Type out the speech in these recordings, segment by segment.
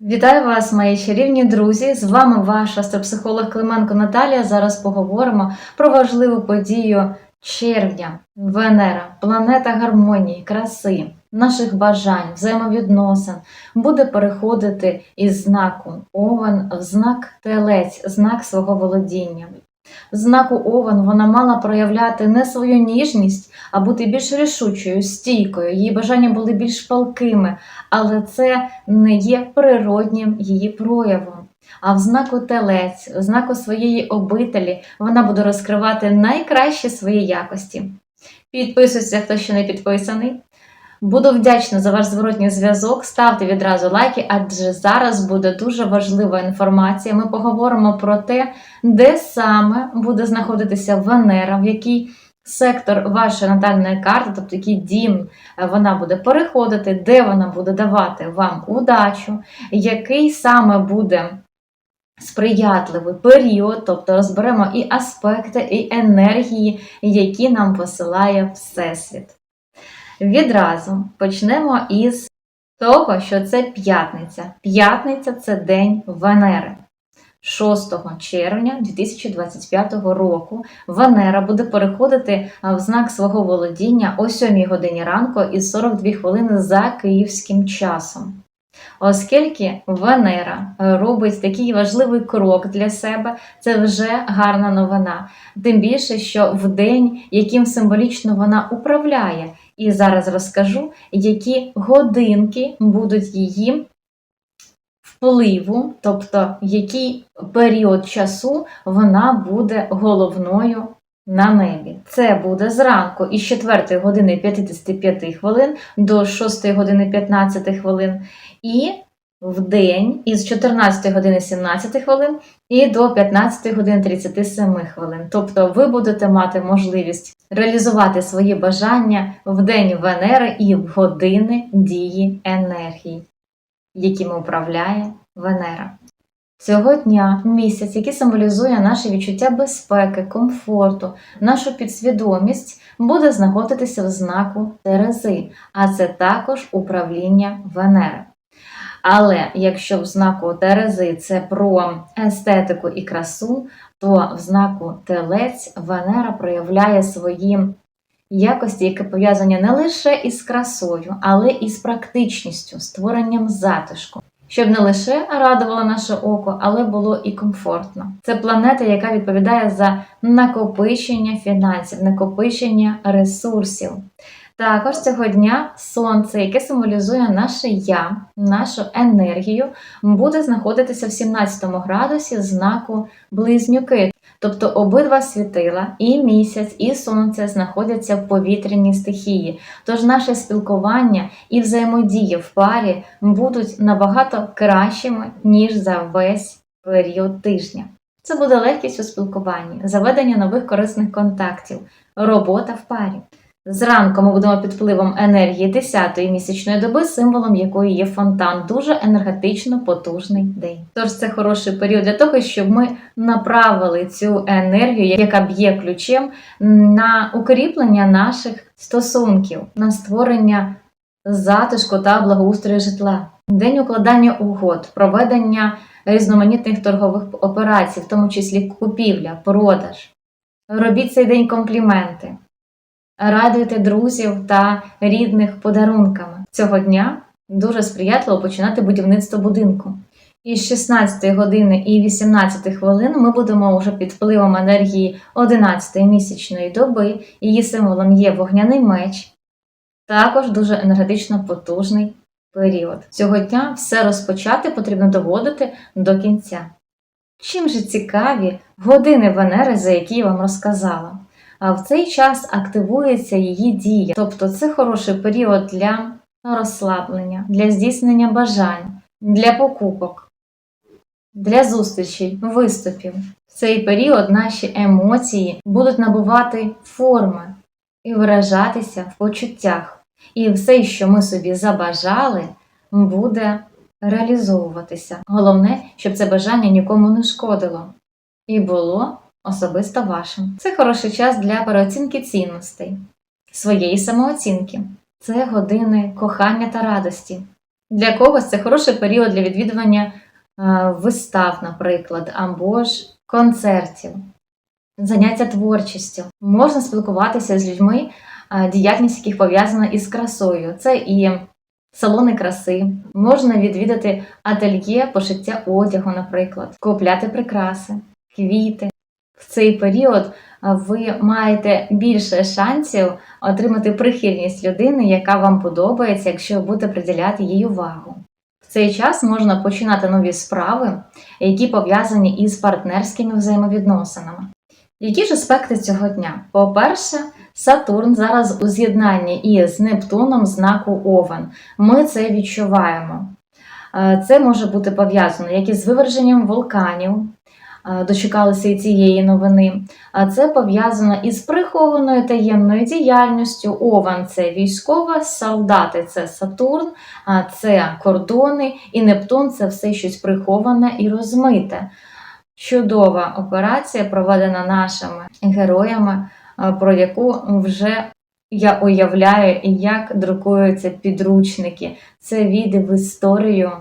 Вітаю вас, мої чарівні друзі! З вами ваш астропсихолог Клименко Наталія. Зараз поговоримо про важливу подію червня. Венера, планета гармонії, краси, наших бажань, взаємовідносин буде переходити із знаку Овен в знак Телець, знак свого володіння. Знаку Овен вона мала проявляти не свою ніжність, а бути більш рішучою, стійкою. Її бажання були більш палкими, але це не є природнім її проявом. А в знаку телець, в знаку своєї обителі, вона буде розкривати найкращі свої якості. Підписуйся, хто ще не підписаний. Буду вдячна за ваш зворотній зв'язок. Ставте відразу лайки, адже зараз буде дуже важлива інформація. Ми поговоримо про те, де саме буде знаходитися Венера, в який сектор вашої натальної карти, тобто який дім е, вона буде переходити, де вона буде давати вам удачу, який саме буде сприятливий період, тобто розберемо і аспекти, і енергії, які нам посилає Всесвіт. Відразу почнемо із того, що це п'ятниця. П'ятниця це день Венери. 6 червня 2025 року Венера буде переходити в знак свого володіння о 7 годині ранку і 42 хвилини за київським часом. Оскільки Венера робить такий важливий крок для себе, це вже гарна новина. Тим більше, що в день, яким символічно вона управляє, і зараз розкажу, які годинки будуть її впливу, тобто який період часу вона буде головною на небі. Це буде зранку із 4 години 55 хвилин до 6 години 15 хвилин. І в день із 14 години 17 хвилин і до 15 годин 37 хвилин. Тобто ви будете мати можливість реалізувати свої бажання в день Венери і в години дії енергії, якими управляє Венера. Цього дня місяць, який символізує наше відчуття безпеки, комфорту, нашу підсвідомість, буде знаходитися в знаку Терези, а це також управління Венери. Але якщо в знаку Терези це про естетику і красу, то в знаку Телець Венера проявляє свої якості, яке пов'язані не лише із красою, але і з практичністю, створенням затишку. Щоб не лише радувало наше око, але було і комфортно. Це планета, яка відповідає за накопичення фінансів, накопичення ресурсів. Також цього дня сонце, яке символізує наше я, нашу енергію, буде знаходитися в 17 градусі знаку близнюки. Тобто обидва світила, і місяць, і сонце знаходяться в повітряній стихії. Тож наше спілкування і взаємодія в парі будуть набагато кращими, ніж за весь період тижня. Це буде легкість у спілкуванні, заведення нових корисних контактів, робота в парі. Зранку ми будемо під впливом енергії 10-ї місячної доби, символом якої є фонтан, дуже енергетично потужний день. Тож це хороший період для того, щоб ми направили цю енергію, яка б'є ключем, на укріплення наших стосунків, на створення затишку та благоустрою житла. День укладання угод, проведення різноманітних торгових операцій, в тому числі купівля, продаж. Робіть цей день компліменти. Радуйте друзів та рідних подарунками. Цього дня дуже сприятливо починати будівництво будинку. Із 16 години і 18 хвилин ми будемо вже під впливом енергії 11 місячної доби. Її символом є вогняний меч, також дуже енергетично потужний період. Цього дня все розпочати потрібно доводити до кінця. Чим же цікаві години Венери, за які я вам розказала? А в цей час активується її дія. Тобто це хороший період для розслаблення, для здійснення бажань, для покупок, для зустрічей, виступів. В цей період наші емоції будуть набувати форми і виражатися в почуттях. І все, що ми собі забажали, буде реалізовуватися. Головне, щоб це бажання нікому не шкодило. І було особисто вашим. Це хороший час для переоцінки цінностей, своєї самооцінки. Це години кохання та радості, Для когось це хороший період для відвідування е, вистав, наприклад, або ж концертів, заняття творчістю. Можна спілкуватися з людьми, е, діяльність яких пов'язана із красою. Це і салони краси, можна відвідати ательє пошиття одягу, наприклад, купляти прикраси, квіти. В цей період ви маєте більше шансів отримати прихильність людини, яка вам подобається, якщо ви будете приділяти їй увагу. В цей час можна починати нові справи, які пов'язані із партнерськими взаємовідносинами. Які ж аспекти цього дня? По-перше, Сатурн зараз у з'єднанні із Нептуном знаку Овен. Ми це відчуваємо. Е, Це може бути пов'язано як із виверженням вулканів, е, дочекалися і цієї новини. А це пов'язано із прихованою таємною діяльністю. Овен це військова, солдати це Сатурн, це кордони, і Нептун це все щось приховане і розмите. Чудова операція, проведена нашими героями, е, про яку вже я уявляю, як друкуються підручники. Це війде в історію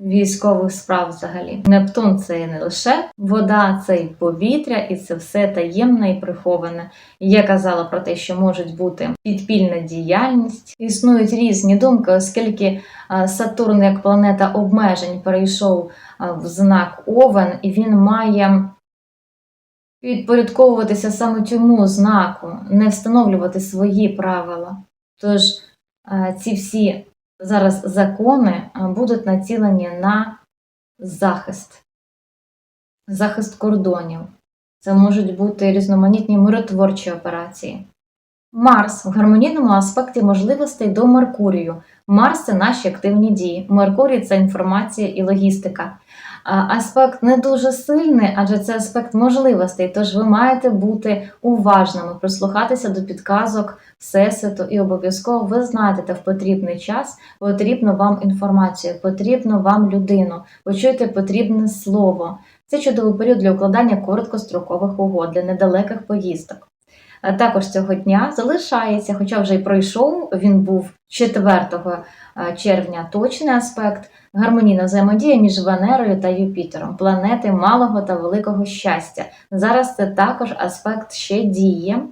військових справ взагалі. Нептун це не лише вода, це і повітря, і це все таємне і приховане. Я казала про те, що можуть бути підпільна діяльність. Існують різні думки, оскільки Сатурн як планета обмежень перейшов в знак Овен, і він має підпорядковуватися саме цьому знаку, не встановлювати свої правила. Тож ці всі зараз закони е, будуть націлені на захист, захист кордонів. Це можуть бути різноманітні миротворчі операції. Марс в гармонійному аспекті можливостей до Меркурію. Марс це наші активні дії. Меркурій це інформація і логістика. Аспект не дуже сильний, адже це аспект можливостей, тож ви маєте бути уважними, прислухатися до підказок Всесвіту і обов'язково ви знайдете в потрібний час потрібну вам інформацію, потрібну вам людину, почуєте потрібне слово. Це чудовий період для укладання короткострокових угод для недалеких поїздок. А Також цього дня залишається, хоча вже й пройшов, він був 4 е, червня точний аспект, гармонійна взаємодія між Венерою та Юпітером, планети малого та великого щастя. Зараз це також аспект ще діє.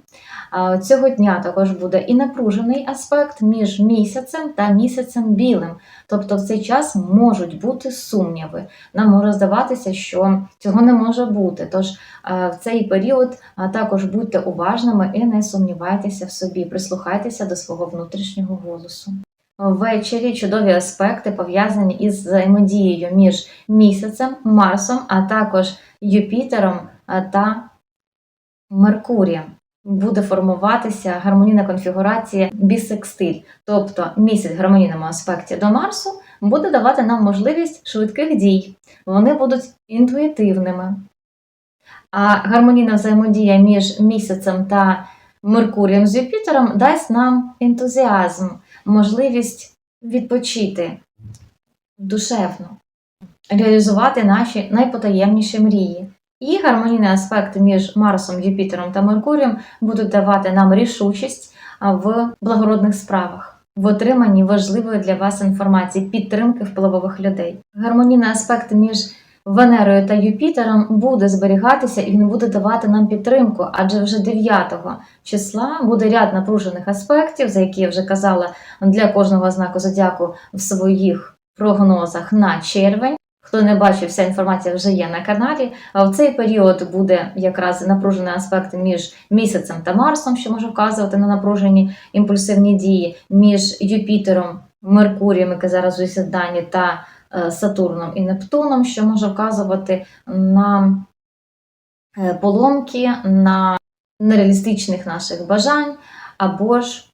Цього дня також буде і напружений аспект між місяцем та місяцем білим. Тобто в цей час можуть бути сумніви. Нам може здаватися, що цього не може бути. Тож в цей період також будьте уважними і не сумнівайтеся в собі, прислухайтеся до свого внутрішнього голосу. Ввечері чудові аспекти пов'язані із взаємодією між місяцем, Марсом, а також Юпітером та Меркурієм. Буде формуватися гармонійна конфігурація бісекстиль, тобто місяць в гармонійному аспекті до Марсу буде давати нам можливість швидких дій. Вони будуть інтуїтивними. А гармонійна взаємодія між місяцем та Меркурієм з Юпітером дасть нам ентузіазм, можливість відпочити душевно, реалізувати наші найпотаємніші мрії. І гармонійний аспект між Марсом, Юпітером та Меркурієм будуть давати нам рішучість в благородних справах, в отриманні важливої для вас інформації, підтримки впливових людей. Гармонійний аспект між Венерою та Юпітером буде зберігатися і він буде давати нам підтримку, адже вже 9 числа буде ряд напружених аспектів, за які я вже казала для кожного знаку зодіаку в своїх прогнозах на червень. Хто не бачив, вся інформація вже є на каналі. А в цей період буде якраз напружений аспект між місяцем та Марсом, що може вказувати на напружені імпульсивні дії, між Юпітером, Меркурієм, який зараз у та е, Сатурном і Нептуном, що може вказувати на е, поломки, на нереалістичних наших бажань, або ж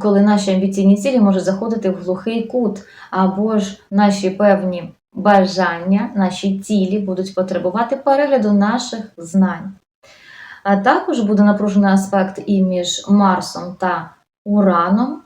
коли наші амбіційні цілі можуть заходити в глухий кут, або ж наші певні бажання, наші цілі будуть потребувати перегляду наших знань. А також буде напружений аспект і між Марсом та Ураном,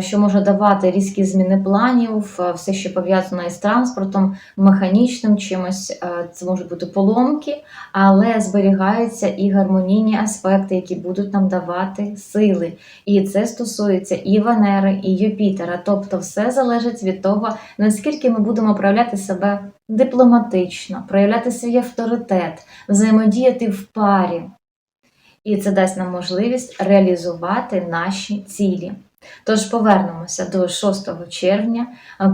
що може давати різкі зміни планів, е, все, що пов'язано із транспортом, механічним чимось, е, це можуть бути поломки, але зберігаються і гармонійні аспекти, які будуть нам давати сили. І це стосується і Венери, і Юпітера. Тобто, все залежить від того, наскільки ми будемо проявляти себе дипломатично, проявляти свій авторитет, взаємодіяти в парі. І це дасть нам можливість реалізувати наші цілі. Тож повернемося до 6 червня,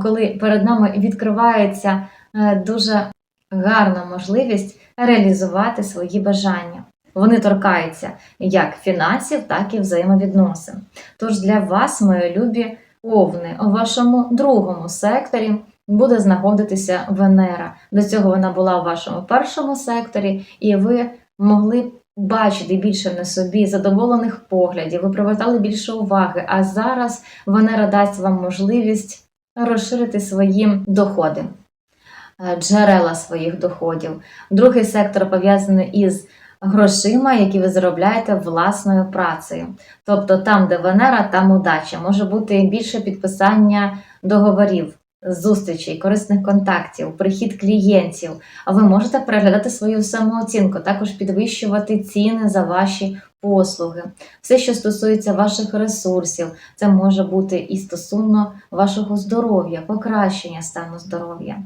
коли перед нами відкривається е, дуже гарна можливість реалізувати свої бажання. Вони торкаються як фінансів, так і взаємовідносин. Тож для вас, мої любі овни, у вашому другому секторі буде знаходитися Венера. До цього вона була у вашому першому секторі, і ви могли бачити більше на собі задоволених поглядів, ви привертали більше уваги. А зараз Венера дасть вам можливість розширити свої доходи, е, джерела своїх доходів. Другий сектор пов'язаний із грошима, які ви заробляєте власною працею. Тобто там, де Венера, там удача. Може бути більше підписання договорів. Зустрічей, корисних контактів, прихід клієнтів, а ви можете переглядати свою самооцінку, також підвищувати ціни за ваші послуги. Все, що стосується ваших ресурсів, це може бути і стосовно вашого здоров'я, покращення стану здоров'я.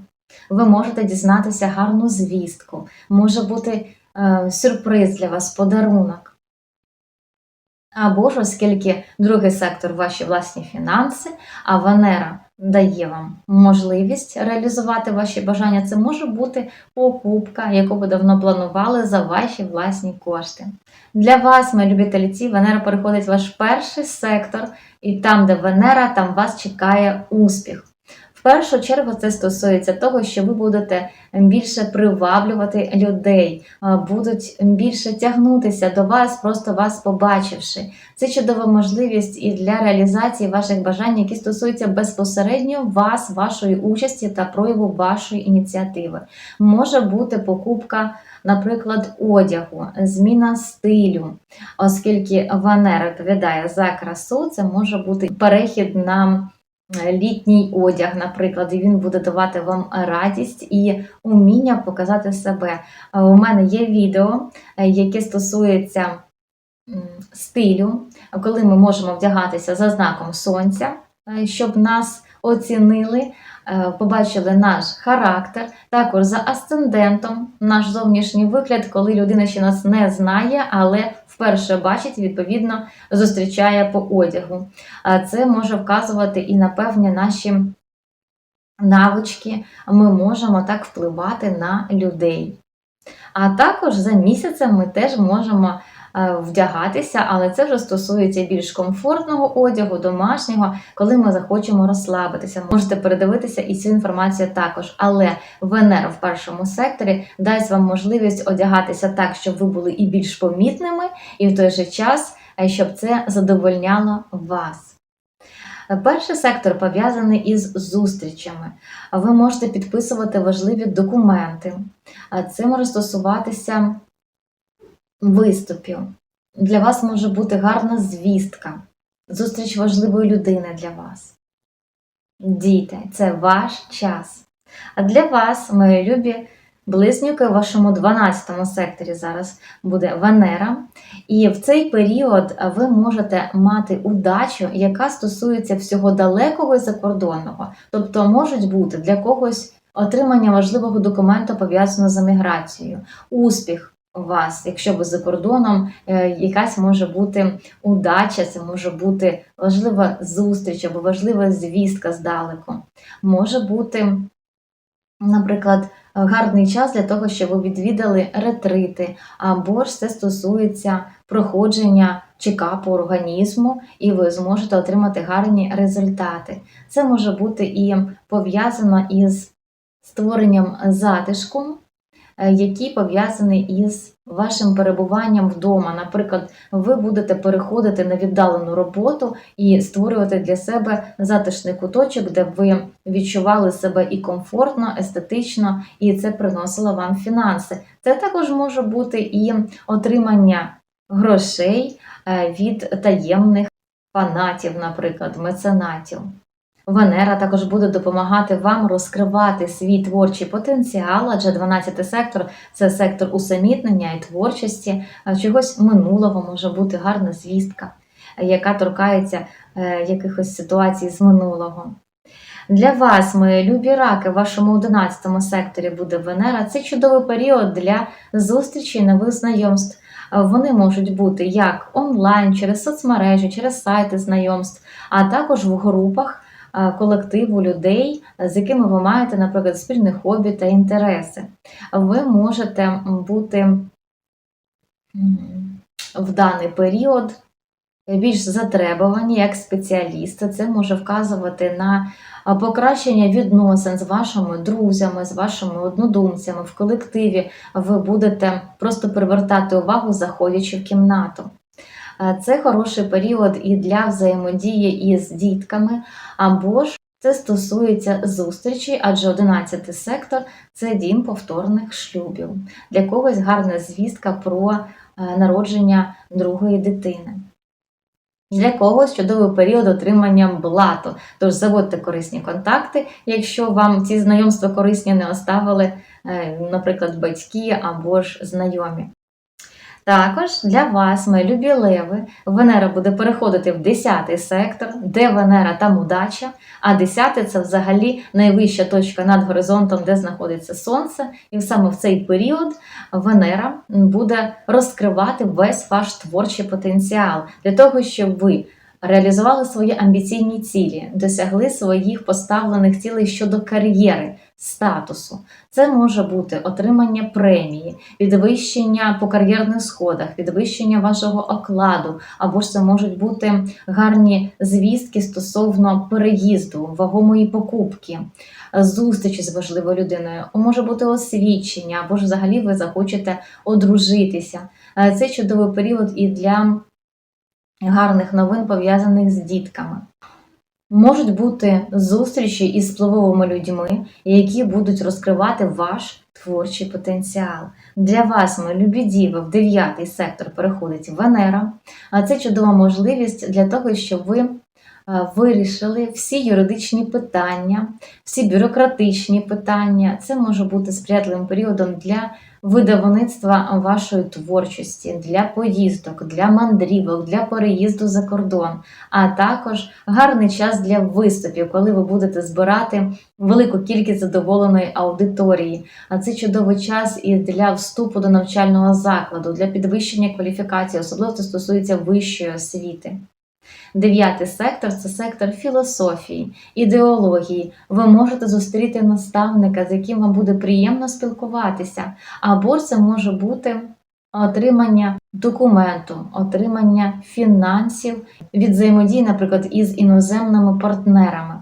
Ви можете дізнатися гарну звістку, може бути е, сюрприз для вас, подарунок. Або ж, оскільки другий сектор ваші власні фінанси, а Венера дає вам можливість реалізувати ваші бажання. Це може бути покупка, яку ви давно планували за ваші власні кошти. Для вас, мої любі тельці, Венера переходить в ваш перший сектор, і там, де Венера, там вас чекає успіх. Першу чергу це стосується того, що ви будете більше приваблювати людей, будуть більше тягнутися до вас, просто вас побачивши. Це чудова можливість і для реалізації ваших бажань, які стосуються безпосередньо вас, вашої участі та прояву вашої ініціативи. Може бути покупка, наприклад, одягу, зміна стилю, оскільки Венера відповідає за красу, це може бути перехід на літній одяг, наприклад, і він буде давати вам радість і уміння показати себе. Е, У мене є відео, е, яке стосується стилю, коли ми можемо вдягатися за знаком сонця, е, щоб нас оцінили, е, побачили наш характер, також за асцендентом, наш зовнішній вигляд, коли людина ще нас не знає, але вперше бачить, відповідно, зустрічає по одягу. Це може вказувати і на певні наші навички. Ми можемо так впливати на людей. А також за місяцем ми теж можемо е, вдягатися, але це вже стосується більш комфортного одягу, домашнього, коли ми захочемо розслабитися. Можете передивитися і цю інформацію також. Але Венера в першому секторі дасть вам можливість одягатися так, щоб ви були і більш помітними, і в той же час, е, щоб це задовольняло вас. Перший сектор пов'язаний із зустрічами. Ви можете підписувати важливі документи. Це може стосуватися виступів. Для вас може бути гарна звістка, зустріч важливої людини для вас. Діти, це ваш час. А для вас, мої любі близнюки, у вашому 12 секторі зараз буде Венера. І в цей період ви можете мати удачу, яка стосується всього далекого і закордонного. Тобто можуть бути для когось отримання важливого документу пов'язаного з еміграцією, успіх. У вас, якщо ви за кордоном, е, якась може бути удача, це може бути важлива зустріч або важлива звістка здалеку. Може бути, наприклад, гарний час для того, щоб ви відвідали ретрити, або ж це стосується проходження чекапу організму, і ви зможете отримати гарні результати. Це може бути і пов'язано із створенням затишку, е, який пов'язаний із вашим перебуванням вдома. Наприклад, ви будете переходити на віддалену роботу і створювати для себе затишний куточок, де б ви відчували себе і комфортно, естетично, і це приносило вам фінанси. Це також може бути і отримання грошей е, від таємних фанатів, наприклад, меценатів. Венера також буде допомагати вам розкривати свій творчий потенціал, адже 12 сектор це сектор усамітнення і творчості, чогось минулого може бути гарна звістка, яка торкається е, якихось ситуацій з минулого. Для вас, мої любі раки, в вашому 11 секторі буде Венера. Це чудовий період для зустрічі нових знайомств. Вони можуть бути як онлайн, через соцмережі, через сайти знайомств, а також в групах колективу людей, з якими ви маєте, наприклад, спільне хобі та інтереси. Ви можете бути в даний період більш затребувані як спеціалісти. Це може вказувати на покращення відносин з вашими друзями, з вашими однодумцями в колективі. Ви будете просто привертати увагу, заходячи в кімнату. Е, Це хороший період і для взаємодії із дітками, або ж це стосується зустрічей, адже 11 сектор це дім повторних шлюбів. Для когось гарна звістка про е, народження другої дитини. Для когось чудовий період отримання блату. Тож заводьте корисні контакти, якщо вам ці знайомства корисні не оставили, е, наприклад, батьки або ж знайомі. Також для вас, ми любі леви, Венера буде переходити в 10 сектор, де Венера там удача, а 10 це взагалі найвища точка над горизонтом, де знаходиться Сонце. І саме в цей період Венера буде розкривати весь ваш творчий потенціал для того, щоб ви реалізували свої амбіційні цілі, досягли своїх поставлених цілей щодо кар'єри, статусу. Це може бути отримання премії, підвищення по кар'єрних сходах, підвищення вашого окладу, або ж це можуть бути гарні звістки стосовно переїзду, вагомої покупки, зустрічі з важливою людиною, може бути освідчення, або ж взагалі ви захочете одружитися. Е, Це чудовий період і для гарних новин пов'язаних з дітками. Можуть бути зустрічі із впливовими людьми, які будуть розкривати ваш творчий потенціал. Для вас, мої любі діви, в дев'ятий сектор переходить Венера, а це чудова можливість для того, щоб ви е, вирішили всі юридичні питання, всі бюрократичні питання. Це може бути сприятливим періодом для видавництва вашої творчості, для поїздок, для мандрівок, для переїзду за кордон, а також гарний час для виступів, коли ви будете збирати велику кількість задоволеної аудиторії. А це чудовий час і для вступу до навчального закладу, для підвищення кваліфікації, особливо це стосується вищої освіти. Дев'ятий сектор це сектор філософії, ідеології. Ви можете зустріти наставника, з яким вам буде приємно спілкуватися, або це може бути отримання документу, отримання фінансів від взаємодії, наприклад, із іноземними партнерами.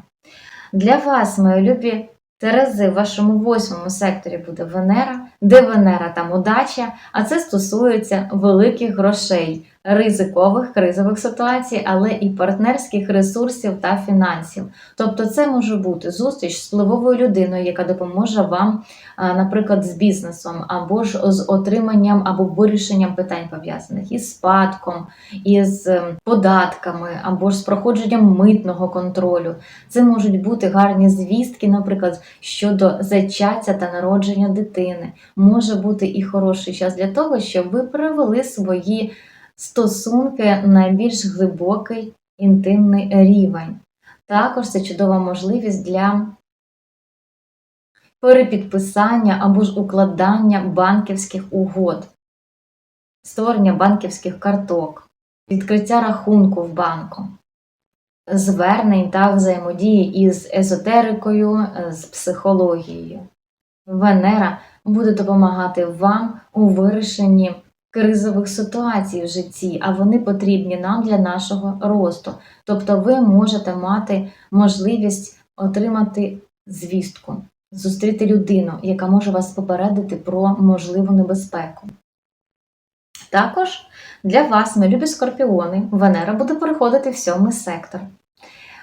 Для вас, мої любі Терези, в вашому восьмому секторі буде Венера, де Венера там удача, а це стосується великих грошей, ризикових кризових ситуацій, але і партнерських ресурсів та фінансів. Тобто, це може бути зустріч з впливовою людиною, яка допоможе вам, наприклад, з бізнесом, або ж з отриманням або вирішенням питань пов'язаних із спадком, із ем, податками, або ж з проходженням митного контролю. Це можуть бути гарні звістки, наприклад, щодо зачаття та народження дитини. Може бути і хороший час для того, щоб ви привели свої стосунки на більш глибокий інтимний рівень. Також це чудова можливість для перепідписання або ж укладання банківських угод, створення банківських карток, відкриття рахунку в банку, звернень та взаємодії із езотерикою, з психологією. Венера буде допомагати вам у вирішенні кризових ситуацій в житті, а вони потрібні нам для нашого росту. Тобто ви можете мати можливість отримати звістку, зустріти людину, яка може вас попередити про можливу небезпеку. Також для вас, ми любі скорпіони, Венера буде переходити в сьомий сектор.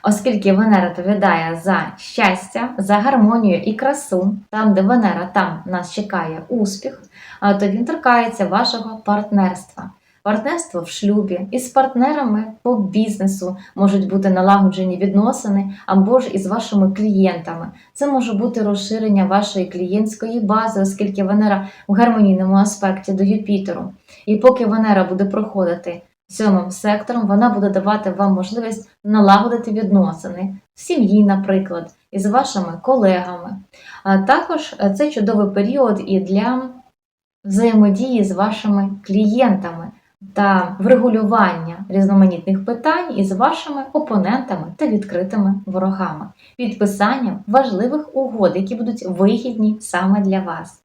Оскільки Венера відповідає за щастя, за гармонію і красу, там, де Венера, там нас чекає успіх, то він торкається вашого партнерства. партнерство в шлюбі, із партнерами по бізнесу можуть бути налагоджені відносини або ж із вашими клієнтами. Це може бути розширення вашої клієнтської бази, оскільки Венера в гармонійному аспекті до Юпітеру. І поки Венера буде проходити сьомим сектором, вона буде давати вам можливість налагодити відносини в сім'ї, наприклад, із вашими колегами. А також е, це чудовий період і для взаємодії з вашими клієнтами та врегулювання різноманітних питань із вашими опонентами та відкритими ворогами, підписанням важливих угод, які будуть вигідні саме для вас.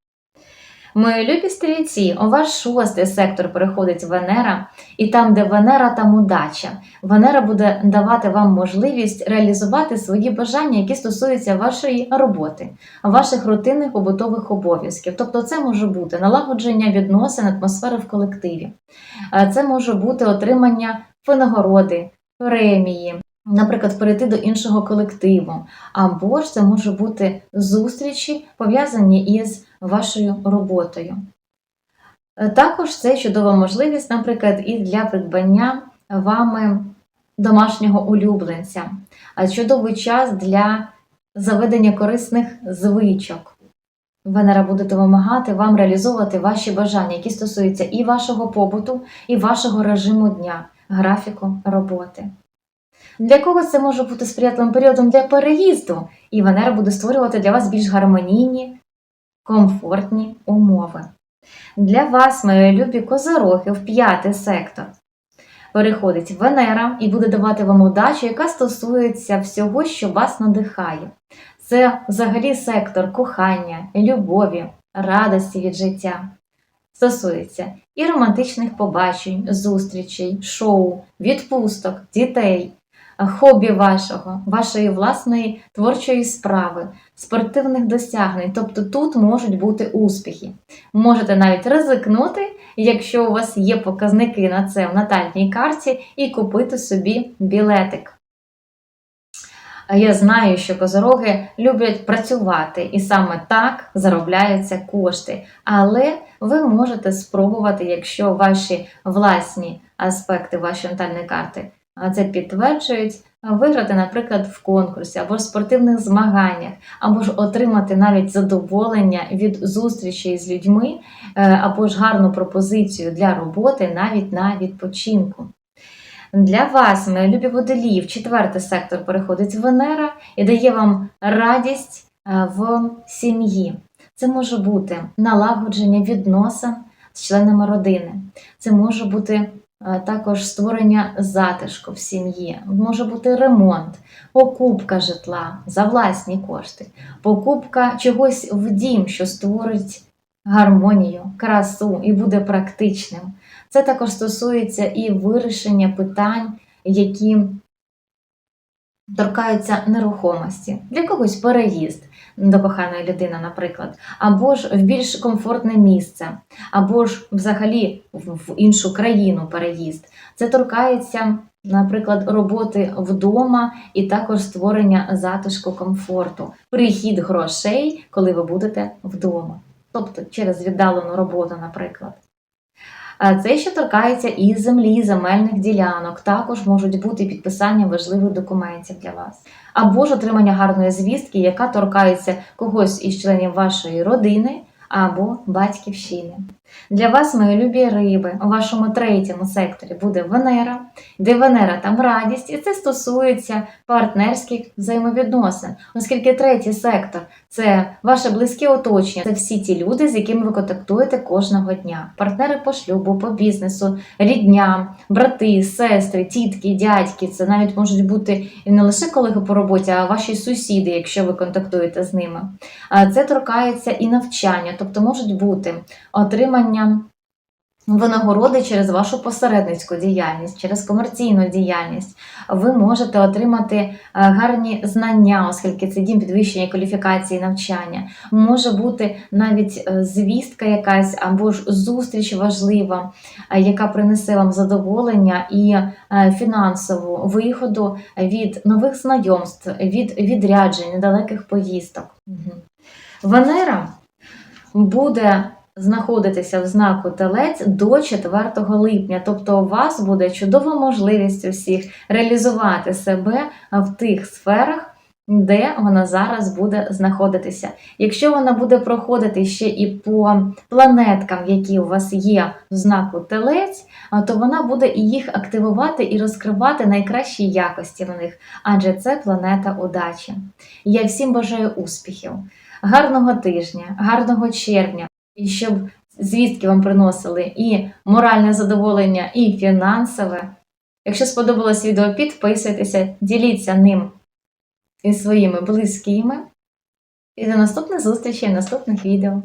Мої любі стрільці, у ваш шостий сектор переходить Венера, і там, де Венера, там удача. Венера буде давати вам можливість реалізувати свої бажання, які стосуються вашої роботи, ваших рутинних побутових обов'язків. Тобто, це може бути налагодження відносин, атмосфери в колективі, це може бути отримання винагороди, премії. Наприклад, перейти до іншого колективу, або ж це може бути зустрічі, пов'язані із вашою роботою. Е, Також це чудова можливість, наприклад, і для придбання вами домашнього улюбленця, чудовий час для заведення корисних звичок. Венера буде допомагати вам реалізовувати ваші бажання, які стосуються і вашого побуту, і вашого режиму дня, графіку роботи. Для когось це може бути сприятливим періодом для переїзду, і Венера буде створювати для вас більш гармонійні, комфортні умови. Для вас, мої любі козороги, в п'ятий сектор переходить Венера і буде давати вам удачу, яка стосується всього, що вас надихає. Це взагалі сектор кохання, любові, радості від життя. Стосується і романтичних побачень, зустрічей, шоу, відпусток, дітей, хобі вашого, вашої власної творчої справи, спортивних досягнень. Тобто тут можуть бути успіхи. Можете навіть ризикнути, якщо у вас є показники на це в натальній карті, і купити собі білетик. Я знаю, що козороги люблять працювати, і саме так заробляються кошти. Але ви можете спробувати, якщо ваші власні аспекти вашої натальної карти це підтверджують, виграти, наприклад, в конкурсі або в спортивних змаганнях, або ж отримати навіть задоволення від зустрічей з людьми, е, або ж гарну пропозицію для роботи навіть на відпочинку. Для вас, мої любі водолії, четвертий сектор переходить Венера і дає вам радість е, в сім'ї. Це може бути налагодження відносин з членами родини. Це може бути також створення затишку в сім'ї, може бути ремонт, покупка житла за власні кошти, покупка чогось в дім, що створить гармонію, красу і буде практичним. Це також стосується і вирішення питань, які торкаються нерухомості. Для когось переїзд до коханої людини, наприклад, або ж в більш комфортне місце, або ж взагалі в іншу країну переїзд. Це торкається, наприклад, роботи вдома і також створення затишку комфорту, прихід грошей, коли ви будете вдома. Тобто через віддалену роботу, наприклад. А Це ще торкається і землі, земельних ділянок. Також можуть бути підписання важливих документів для вас. Або ж отримання гарної звістки, яка торкається когось із членів вашої родини або батьківщини. Для вас, мої любі риби, у вашому третьому секторі буде Венера, де Венера там радість, і це стосується партнерських взаємовідносин, оскільки третій сектор це ваше близьке оточення, це всі ті люди, з якими ви контактуєте кожного дня. Партнери по шлюбу, по бізнесу, рідня, брати, сестри, тітки, дядьки. Це навіть можуть бути і не лише колеги по роботі, а ваші сусіди, якщо ви контактуєте з ними. А Це торкається і навчання, тобто можуть бути отримання винагороди через вашу посередницьку діяльність, через комерційну діяльність. Ви можете отримати е, гарні знання, оскільки це дім підвищення кваліфікації навчання. Може бути навіть е, звістка якась або ж зустріч важлива, е, яка принесе вам задоволення і фінансову виходу від нових знайомств, від відряджень, недалеких поїздок. Венера буде знаходитися в знаку Телець до 4 липня. Тобто у вас буде чудова можливість усіх реалізувати себе в тих сферах, де вона зараз буде знаходитися. Якщо вона буде проходити ще і по планеткам, які у вас є в знаку Телець, то вона буде і їх активувати і розкривати найкращі якості в них, адже це планета удачі. Я всім бажаю успіхів, гарного тижня, гарного червня, і щоб звістки вам приносили і моральне задоволення, і фінансове. Якщо сподобалось відео, підписуйтеся, діліться ним із своїми близькими. І до наступних зустрічей наступних відео.